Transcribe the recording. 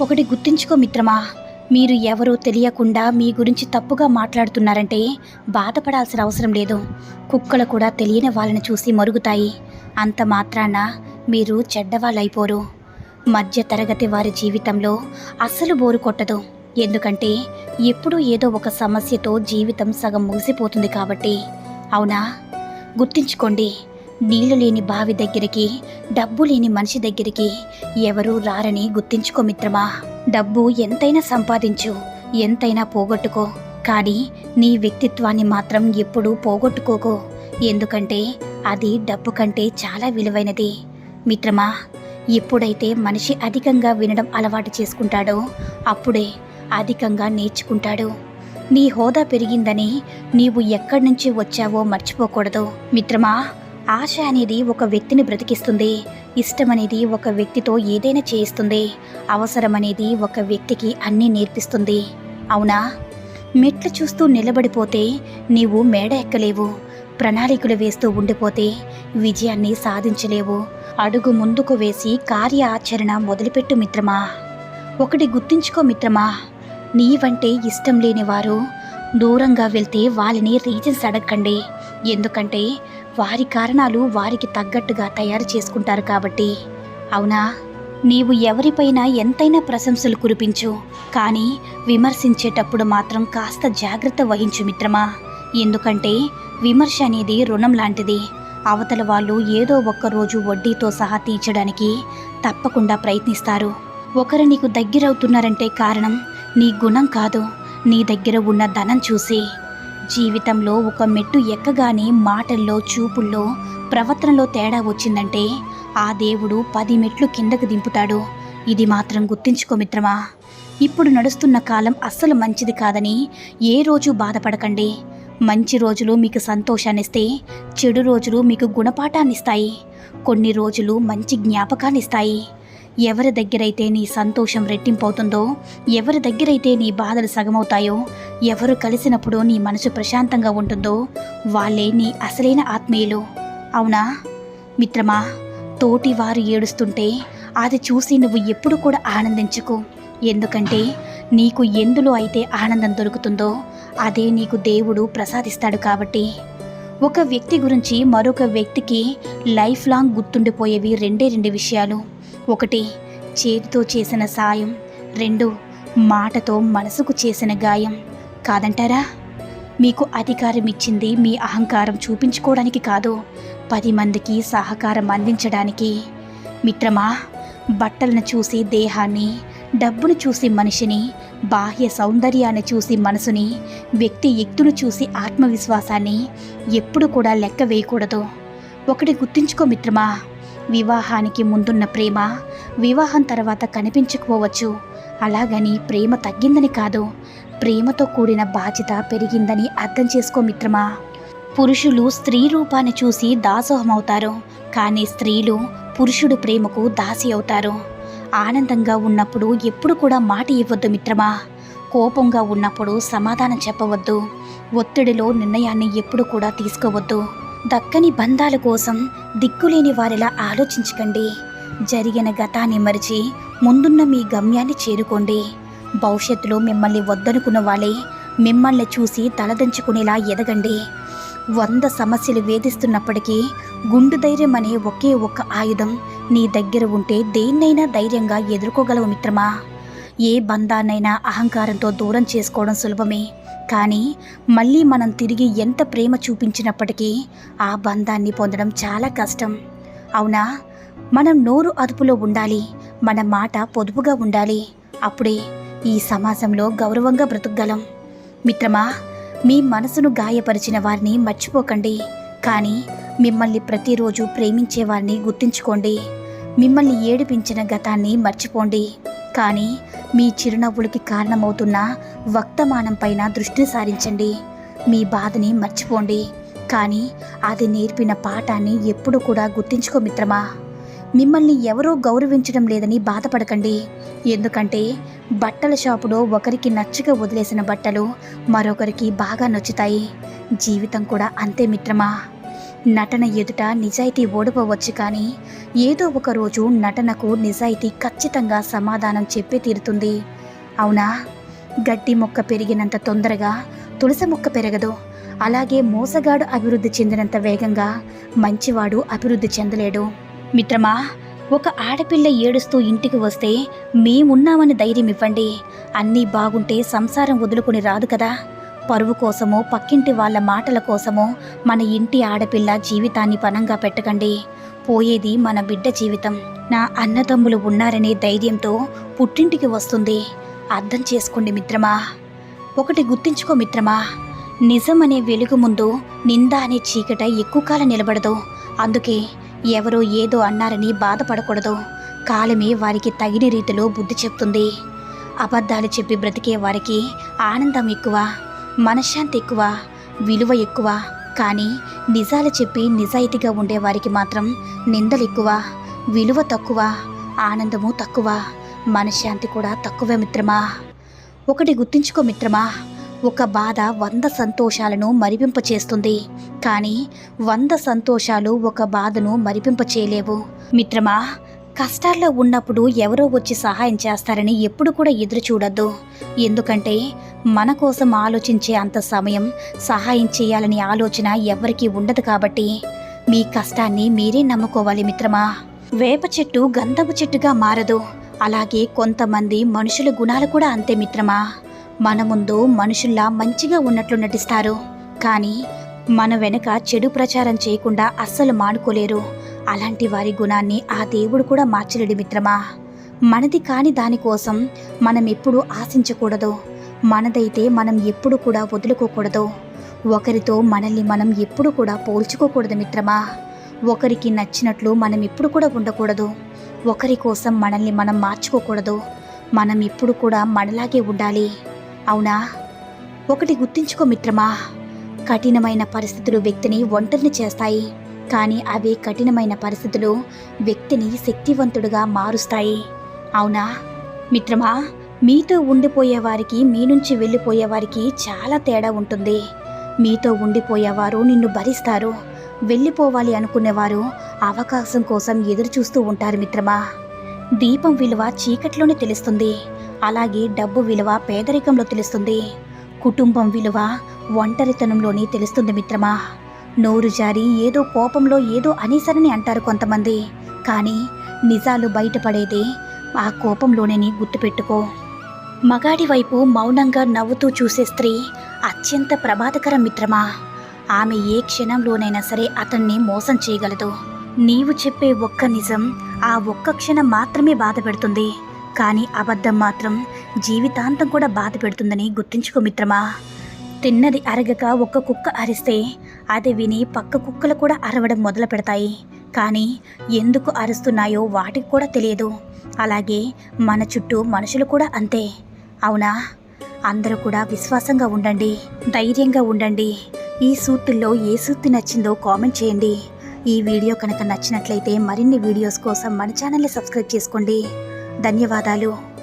ఒకటి గుర్తుంచుకో మిత్రమా మీరు ఎవరో తెలియకుండా మీ గురించి తప్పుగా మాట్లాడుతున్నారంటే బాధపడాల్సిన అవసరం లేదు. కుక్కలు కూడా తెలియని వాళ్ళని చూసి మరుగుతాయి. అంత మాత్రాన మీరు చెడ్డవాళ్ళైపోరు. మధ్య తరగతి వారి జీవితంలో అస్సలు బోరు కొట్టదు. ఎందుకంటే ఎప్పుడూ ఏదో ఒక సమస్యతో జీవితం సగం ముగిసిపోతుంది కాబట్టి. అవునా? గుర్తించుకోండి నీళ్ళు లేని బావి దగ్గరికి డబ్బు లేని మనిషి దగ్గరికి ఎవరూ రారని గుర్తించుకో మిత్రమా. డబ్బు ఎంతైనా సంపాదించు ఎంతైనా పోగొట్టుకో. కానీ నీ వ్యక్తిత్వాన్ని మాత్రం ఎప్పుడూ పోగొట్టుకోకు. ఎందుకంటే అది డబ్బు కంటే చాలా విలువైనది. మిత్రమా ఎప్పుడైతే మనిషి అధికంగా వినడం అలవాటు చేసుకుంటాడో అప్పుడే అధికంగా నేర్చుకుంటాడు. నీ హోదా పెరిగిందని నీవు ఎక్కడి నుంచి వచ్చావో మర్చిపోకూడదు. మిత్రమా ఆశ అనేది ఒక వ్యక్తిని బ్రతికిస్తుంది. ఇష్టం అనేది ఒక వ్యక్తితో ఏదైనా చేయిస్తుంది. అవసరం అనేది ఒక వ్యక్తికి అన్నీ నేర్పిస్తుంది. అవునా? మెట్లు చూస్తూ నిలబడిపోతే నీవు మేడ ఎక్కలేవు. ప్రణాళికలు వేస్తూ ఉండిపోతే విజయాన్ని సాధించలేవు. అడుగు ముందుకు వేసి కార్య ఆచరణ మొదలుపెట్టు మిత్రమా. ఒకటి గుర్తుంచుకో మిత్రమా. నీవంటే ఇష్టం లేని వారు దూరంగా వెళ్తే వాళ్ళని రీజన్స్ అడగండి ఎందుకంటే వారి కారణాలు వారికి తగ్గట్టుగా తయారు చేసుకుంటారు కాబట్టి. అవునా? నీవు ఎవరిపైనా ఎంతైనా ప్రశంసలు కురిపించు కానీ విమర్శించేటప్పుడు మాత్రం కాస్త జాగ్రత్త వహించు మిత్రమా. ఎందుకంటే విమర్శ అనేది రుణం లాంటిది. అవతల వాళ్ళు ఏదో ఒక్క రోజు వడ్డీతో సహా తీర్చడానికి తప్పకుండా ప్రయత్నిస్తారు. ఒకరు నీకు దగ్గరవుతున్నారంటే కారణం నీ గుణం కాదు. నీ దగ్గర ఉన్న ధనం చూసి జీవితంలో ఒక మెట్టు ఎక్కగానే మాటల్లో చూపుల్లో ప్రవర్తనలో తేడా వచ్చిందంటే ఆ దేవుడు పది మెట్లు కిందకు దింపుతాడు. ఇది మాత్రం గుర్తించుకో మిత్రమా. ఇప్పుడు నడుస్తున్న కాలం అస్సలు మంచిది కాదని ఏ రోజు బాధపడకండి. మంచి రోజులు మీకు సంతోషాన్నిస్తే చెడు రోజులు మీకు గుణపాఠాన్నిస్తాయి. కొన్ని రోజులు మంచి జ్ఞాపకాన్నిస్తాయి. ఎవరి దగ్గరైతే నీ సంతోషం రెట్టింపవుతుందో ఎవరి దగ్గరైతే నీ బాధలు సగమవుతాయో ఎవరు కలిసినప్పుడు నీ మనసు ప్రశాంతంగా ఉంటుందో వాళ్ళే నీ అసలైన ఆత్మీయులు. అవునా? మిత్రమా తోటి వారు ఏడుస్తుంటే అది చూసి నువ్వు ఎప్పుడు కూడా ఆనందించుకో. ఎందుకంటే నీకు ఎందులో అయితే ఆనందం దొరుకుతుందో అదే నీకు దేవుడు ప్రసాదిస్తాడు కాబట్టి. ఒక వ్యక్తి గురించి మరొక వ్యక్తికి లైఫ్ లాంగ్ గుర్తుండిపోయేవి రెండే రెండు విషయాలు. ఒకటి చేతితో చేసిన సాయం. రెండు మాటతో మనసుకు చేసిన గాయం. కాదంటారా? మీకు అధికారం ఇచ్చింది మీ అహంకారం చూపించుకోవడానికి కాదు పది మందికి సహకారం అందించడానికి. మిత్రమా బట్టలను చూసి దేహాన్ని డబ్బును చూసి మనిషిని బాహ్య సౌందర్యాన్ని చూసి మనసుని వ్యక్తి ఎత్తును చూసి ఆత్మవిశ్వాసాన్ని ఎప్పుడు కూడా లెక్క వేయకూడదు. ఒకటి గుర్తుంచుకో మిత్రమా. వివాహానికి ముందున్న ప్రేమ వివాహం తర్వాత కనిపించకపోవచ్చు. అలాగని ప్రేమ తగ్గిందని కాదు ప్రేమతో కూడిన బాధ్యత పెరిగిందని అర్థం చేసుకో మిత్రమా. పురుషులు స్త్రీ రూపాన్ని చూసి దాసోహమవుతారు కానీ స్త్రీలు పురుషుడు ప్రేమకు దాసి అవుతారు. ఆనందంగా ఉన్నప్పుడు ఎప్పుడు కూడా మాట ఇవ్వద్దు మిత్రమా. కోపంగా ఉన్నప్పుడు సమాధానం చెప్పవద్దు. ఒత్తిడిలో నిర్ణయాన్ని ఎప్పుడు కూడా తీసుకోవద్దు. దక్కని బంధాల కోసం దిక్కులేని వారిలా ఆలోచించకండి. జరిగిన గతాన్ని మరిచి ముందున్న మీ గమ్యాన్ని చేరుకోండి. భవిష్యత్తులో మిమ్మల్ని వద్దనుకున్న వాళ్ళే మిమ్మల్ని చూసి తలదంచుకునేలా ఎదగండి. వంద సమస్యలు వేధిస్తున్నప్పటికీ గుండు ధైర్యం అనే ఒకే ఒక్క ఆయుధం నీ దగ్గర ఉంటే దేన్నైనా ధైర్యంగా ఎదుర్కోగలవు మిత్రమా. ఏ బంధాన్నైనా అహంకారంతో దూరం చేసుకోవడం సులభమే. కానీ మళ్ళీ మనం తిరిగి ఎంత ప్రేమ చూపించినప్పటికీ ఆ బంధాన్ని పొందడం చాలా కష్టం. అవునా? మనం నోరు అదుపులో ఉండాలి మన మాట పొదుపుగా ఉండాలి. అప్పుడే ఈ సమాజంలో గౌరవంగా బ్రతుకగలం. మిత్రమా మీ మనసును గాయపరిచిన వారిని మర్చిపోకండి. కానీ మిమ్మల్ని ప్రతిరోజు ప్రేమించే వారిని గుర్తుంచుకోండి. మిమ్మల్ని ఏడిపించిన గతాన్ని మర్చిపోండి. కానీ మీ చిరునవ్వులకి కారణమవుతున్న వక్తమానం పైన దృష్టిని సారించండి. మీ బాధని మర్చిపోండి. కానీ అది నేర్పిన పాఠాన్ని ఎప్పుడు కూడా గుర్తించుకో మిత్రమా. మిమ్మల్ని ఎవరో గౌరవించడం లేదని బాధపడకండి. ఎందుకంటే బట్టల షాపులో ఒకరికి నచ్చక వదిలేసిన బట్టలు మరొకరికి బాగా నచ్చుతాయి. జీవితం కూడా అంతే మిత్రమా. నటన ఎదుట నిజాయితీ ఓడిపోవచ్చు కానీ ఏదో ఒక రోజు నటనకు నిజాయితీ ఖచ్చితంగా సమాధానం చెప్పే తీరుతుంది. అవునా? గడ్డి మొక్క పెరిగినంత తొందరగా తులసి మొక్క పెరగదు. అలాగే మోసగాడు అభివృద్ధి చెందినంత వేగంగా మంచివాడు అభివృద్ధి చెందలేడు. మిత్రమా ఒక ఆడపిల్ల ఏడుస్తూ ఇంటికి వస్తే మేమున్నామని ధైర్యం ఇవ్వండి. అన్నీ బాగుంటే సంసారం వదులుకుని రాదు కదా? పరువు కోసమో పక్కింటి వాళ్ళ మాటల కోసమో మన ఇంటి ఆడపిల్ల జీవితాన్ని పనంగా పెట్టకండి. పోయేది మన బిడ్డ జీవితం. నా అన్నదమ్ములు ఉన్నారనే ధైర్యంతో పుట్టింటికి వస్తుంది. అర్థం చేసుకోండి మిత్రమా? ఒకటి గుర్తించుకో మిత్రమా? నిజం అనే వెలుగు ముందు నింద అనే చీకట ఎక్కువ కాలం నిలబడదు. అందుకే ఎవరో ఏదో అన్నారని బాధపడకూడదు. కాలమే వారికి తగిన రీతిలో బుద్ధి చెప్తుంది. అబద్ధాలు చెప్పి బ్రతికే వారికి ఆనందం ఎక్కువ. మనశ్శాంతి ఎక్కువ విలువ ఎక్కువ కానీ నిజాలు చెప్పి నిజాయితీగా ఉండేవారికి మాత్రం నిందలు ఎక్కువ విలువ తక్కువ ఆనందము తక్కువ మనశ్శాంతి కూడా తక్కువే మిత్రమా? ఒకటి గుర్తుంచుకో మిత్రమా ఒక బాధ వంద సంతోషాలను మరిపింపచేస్తుంది కానీ వంద సంతోషాలు ఒక బాధను మరిపింపచేయలేవు మిత్రమా కష్టాల్లో ఉన్నప్పుడు ఎవరో వచ్చి సహాయం చేస్తారని ఎప్పుడు కూడా ఎదురు చూడొద్దు. ఎందుకంటే మన కోసం ఆలోచించే అంత సమయం సహాయం చేయాలని ఆలోచన ఎవరికీ ఉండదు కాబట్టి మీ కష్టాన్ని మీరే నమ్ముకోవాలి మిత్రమా. వేప చెట్టు గంధపు చెట్టుగా మారదు. అలాగే కొంతమంది మనుషుల గుణాలు కూడా అంతే మిత్రమా. మన ముందు మనుషుల్లా మంచిగా ఉన్నట్లు నటిస్తారు. కానీ మన వెనుక చెడు ప్రచారం చేయకుండా అస్సలు మానుకోలేరు. అలాంటి వారి గుణాన్ని ఆ దేవుడు కూడా మార్చలేడు మిత్రమా. మనది కాని దానికోసం మనం ఎప్పుడూ ఆశించకూడదు. మనదైతే మనం ఎప్పుడు కూడా వదులుకోకూడదు. ఒకరితో మనల్ని మనం ఎప్పుడు కూడా పోల్చుకోకూడదు మిత్రమా. ఒకరికి నచ్చినట్లు మనం ఎప్పుడు కూడా ఉండకూడదు. ఒకరి కోసం మనల్ని మనం మార్చుకోకూడదు. మనం ఎప్పుడు కూడా మనలాగే ఉండాలి. అవునా? ఒకటి గుర్తించుకో మిత్రమా. కఠినమైన పరిస్థితులు వ్యక్తిని ఒంటరిని చేస్తాయి. కానీ అవే కఠినమైన పరిస్థితులు వ్యక్తిని శక్తివంతుడుగా మారుస్తాయి. అవునా? మిత్రమా మీతో ఉండిపోయేవారికి మీ నుంచి వెళ్ళిపోయేవారికి చాలా తేడా ఉంటుంది. మీతో ఉండిపోయేవారు నిన్ను భరిస్తారు. వెళ్ళిపోవాలి అనుకునేవారు అవకాశం కోసం ఎదురు చూస్తూ ఉంటారు మిత్రమా. దీపం విలువ చీకట్లోనే తెలుస్తుంది. అలాగే డబ్బు విలువ పేదరికంలో తెలుస్తుంది. కుటుంబం విలువ ఒంటరితనంలోనే తెలుస్తుంది మిత్రమా. నోరు జారి ఏదో కోపంలో ఏదో అనేసరని అంటారు కొంతమంది. కానీ నిజాలు బయటపడేదే ఆ కోపంలోనే గుర్తుపెట్టుకో. మగాడి వైపు మౌనంగా నవ్వుతూ చూసే స్త్రీ అత్యంత ప్రమాదకర మిత్రమా. ఆమె ఏ క్షణంలోనైనా సరే అతన్ని మోసం చేయగలదు. నీవు చెప్పే ఒక్క నిజం ఆ ఒక్క క్షణం మాత్రమే బాధ పెడుతుంది కానీ అబద్ధం మాత్రం జీవితాంతం కూడా బాధ పెడుతుందని గుర్తుంచుకో మిత్రమా. తిన్నది అరగక ఒక్క కుక్క అరిస్తే అది విని పక్క కుక్కలు కూడా అరవడం మొదలు పెడతాయి. కానీ ఎందుకు అరుస్తున్నాయో వాటికి కూడా తెలియదు. అలాగే మన చుట్టూ మనుషులు కూడా అంతే. అవునా? అందరూ కూడా విశ్వాసంగా ఉండండి ధైర్యంగా ఉండండి. ఈ సూక్తుల్లో ఏ సూక్తి నచ్చిందో కామెంట్ చేయండి. ఈ వీడియో కనుక నచ్చినట్లయితే మరిన్ని వీడియోస్ కోసం మన ఛానల్ని సబ్స్క్రైబ్ చేసుకోండి. ధన్యవాదాలు.